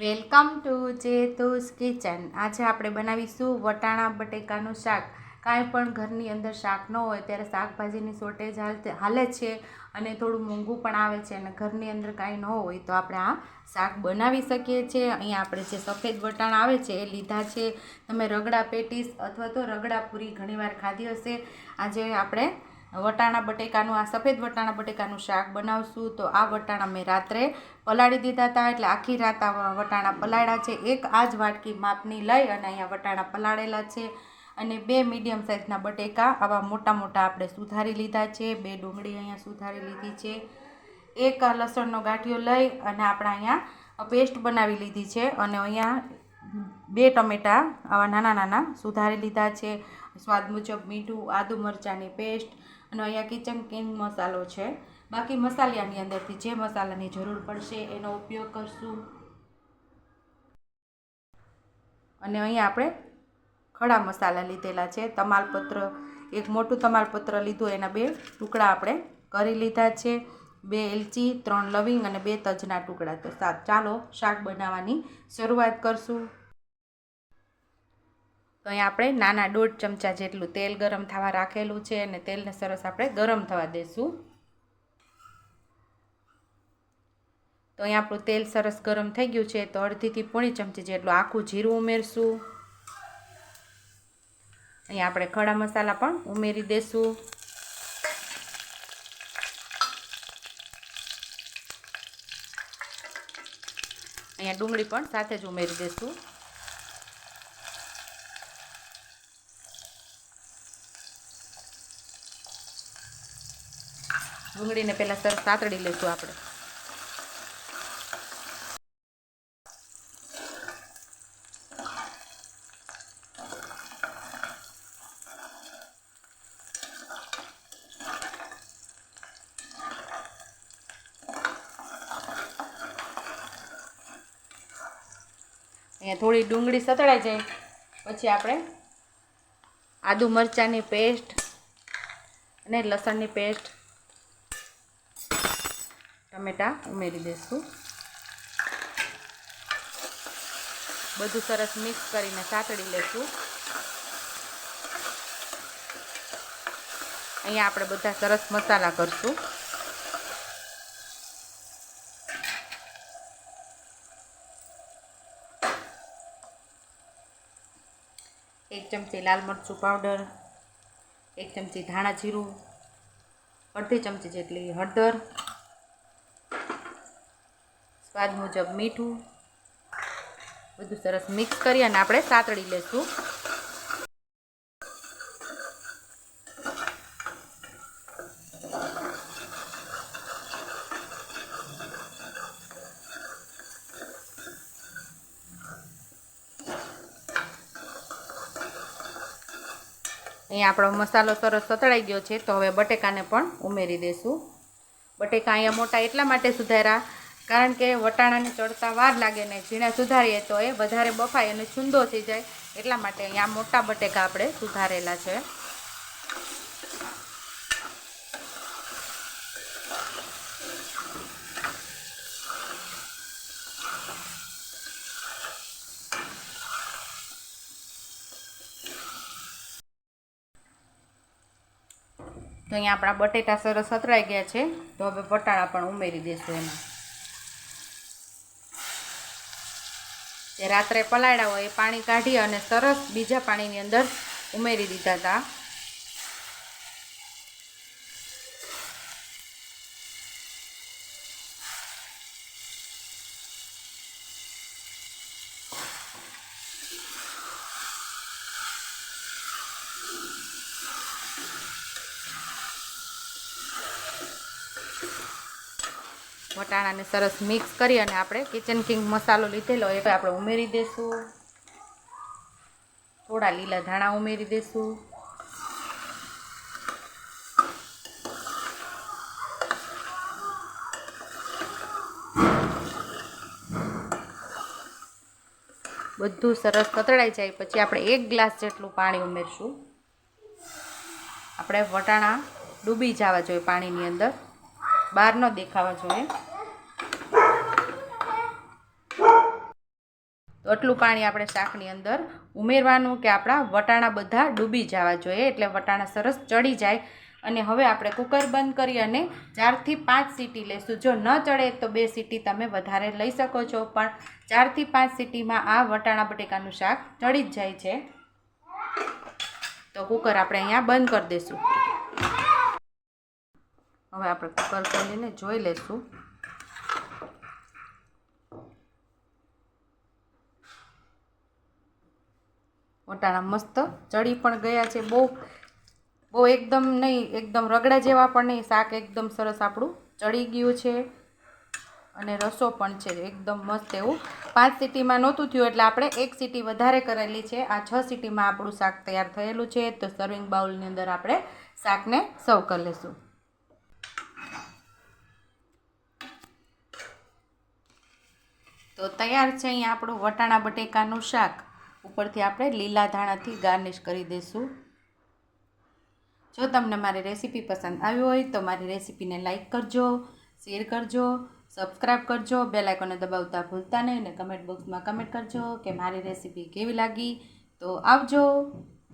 Welcome to જેતુસ kitchen. આજે આપણે બનાવીશું વટાણા બટેકાનું શાક. કાંઈ પણ ઘરની અંદર શાક ન હોય ત્યારે શાકભાજીની શોર્ટેજ હાલ છે અને થોડું મોંઘું પણ આવે છે અને ઘરની અંદર કાંઈ ન હોય તો આપણે આ શાક બનાવી શકીએ છીએ. અહીંયા આપણે જે સફેદ વટાણા આવે છે એ લીધા છે. તમે રગડા પેટીસ અથવા તો રગડા પૂરી ઘણીવાર ખાધી હશે. આજે આપણે વટાણા બટેકાનું, આ સફેદ વટાણા બટેકાનું શાક બનાવશું. તો આ વટાણા મેં રાત્રે પલાળી દીધા હતા, એટલે આખી રાત આ વટાણા પલાળ્યા છે. એક આ જ વાટકી માપની લઈ અને અહીંયા વટાણા પલાળેલા છે. અને બે મીડિયમ સાઇઝના બટેકા આવા મોટા મોટા આપણે સુધારી લીધા છે. બે ડુંગળી અહીંયા સુધારી લીધી છે. એક લસણનો ગાંઠિયો લઈ અને આપણે અહીંયા પેસ્ટ બનાવી લીધી છે. અને અહીંયા બે ટમેટાં આવા નાના નાના સુધારી લીધા છે. સ્વાદ મુજબ મીઠું, આદુ મરચાંની પેસ્ટ અને અહીંયા કિચન કિંગ મસાલો છે. બાકી મસાલાની અંદરથી જે મસાલાની જરૂર પડશે એનો ઉપયોગ કરશું. અને અહીંયા આપણે ખડા મસાલા લીધેલા છે. તમાલપત્ર, એક મોટું તમાલપત્ર લીધું, એના બે ટુકડા આપણે કરી લીધા છે. બે એલચી, ત્રણ લવિંગ અને બે તજના ટુકડા. તો ચાલો શાક બનાવવાની શરૂઆત કરશું. તો અહીંયા આપણે નાના દોઢ ચમચા જેટલું તેલ ગરમ થવા રાખેલું છે અને તેલને સરસ આપણે ગરમ થવા દઈશું તો અહીંયા આપણું તેલ સરસ ગરમ થઈ ગયું છે, તો અડધીથી પોણી ચમચી જેટલું આખું જીરું ઉમેરશું. અહીંયા આપણે ખડા મસાલા પણ ઉમેરી દઈશું અહીંયા ડુંગળી પણ સાથે જ ઉમેરી દઈશું ડુંગળીને પહેલાં સરસ સાતડી લઈશું આપણે. અહીંયા થોડી ડુંગળી સતળાઈ જાય. પછી આપણે આદુ મરચાંની પેસ્ટ અને લસણની પેસ્ટ ટમેટાં ઉમેરી દઈશું. બધું સરસ મિક્સ કરીને સાતળી લઈશું અહીંયા આપણે બધા સરસ મસાલા કરશું. એક ચમચી લાલ મરચું પાવડર, એક ચમચી ધાણા જીરું, અડધી ચમચી જેટલી હળદર સ્વાદ મુજબ મીઠું. બધું સરસ મિક્સ કરી અને આપણે સાતળી લઈશું અહીંયા આપણો મસાલો સરસ સતળાઈ ગયો છે, તો હવે બટેકાને પણ ઉમેરી દઈશું બટેકા અહીંયા મોટા એટલા માટે સુધાર્યા કારણ કે વટાણાને ચડતા વાર લાગે ને ઝીણા સુધારીએ તો એ વધારે બફાય અને છુંદો થઈ જાય. એટલા માટે અહીંયા મોટા બટેકા આપણે સુધારેલા છે. તો અહીંયા આપણા બટેટા સરસ સતરાઈ ગયા છે. તો હવે વટાણા પણ ઉમેરી દઈશું એમાં. રાત્રે પલાળ્યા હોય એ પાણી કાઢી અને સરસ બીજા પાણીની અંદર ઉમેરી દીધા હતા. વટાણાને સરસ મિક્સ કરી અને આપણે કિચન કિંગ મસાલો લીધેલો. એ આપણે ઉમેરી દઈશું થોડા લીલા ધાણા ઉમેરી દઈશું બધું સરસ કતળાઈ જાય. પછી આપણે એક ગ્લાસ જેટલું પાણી ઉમેરશું. આપણે વટાણા ડૂબી જવા જોઈએ પાણીની અંદર. બહાર ન દેખાવા જોઈએ. તો આટલું પાણી આપણે શાકની અંદર ઉમેરવાનું કે આપણા વટાણા બધા ડૂબી જવા જોઈએ એટલે વટાણા સરસ ચડી જાય. અને હવે આપણે કુકર બંધ કરી અને ચારથી પાંચ સીટી લેશું. જો ન ચડે તો બે સીટી તમે વધારે લઈ શકો છો. પણ ચારથી પાંચ સીટીમાં આ વટાણા બટેકાનું શાક ચડી જ જાય છે. તો કુકર આપણે અહીંયા બંધ કરી દઈશું હવે આપણે કુકર ખોલીને જોઈ લઈશું વટાણા મસ્ત ચડી પણ ગયા છે. બહુ બહુ એકદમ નહીં, એકદમ રગડા જેવા પણ નહીં. શાક એકદમ સરસ આપણું ચડી ગયું છે. અને રસો પણ છે. એકદમ મસ્ત એવું. પાંચ સિટીમાં નહોતું થયું એટલે આપણે એક સિટી વધારે કરેલી છે. આ છ સિટીમાં આપણું શાક તૈયાર થયેલું છે. તો સર્વિંગ બાઉલની અંદર આપણે શાકને સર્વ કરી લઈશું. તો તૈયાર છે અહીંયા આપણું વટાણા બટેકાનું શાક. ઉપરથી આપણે લીલા ધાણાથી ગાર્નિશ કરી દઈશું જો તમને મારી રેસીપી પસંદ આવી હોય તો મારી રેસીપીને લાઇક કરજો, શેર કરજો સબસ્ક્રાઈબ કરજો બે લાઇકોને દબાવતા ભૂલતા નહીં અને કમેન્ટ બોક્સમાં કમેન્ટ કરજો કે મારી રેસીપી કેવી લાગી. તો આવજો.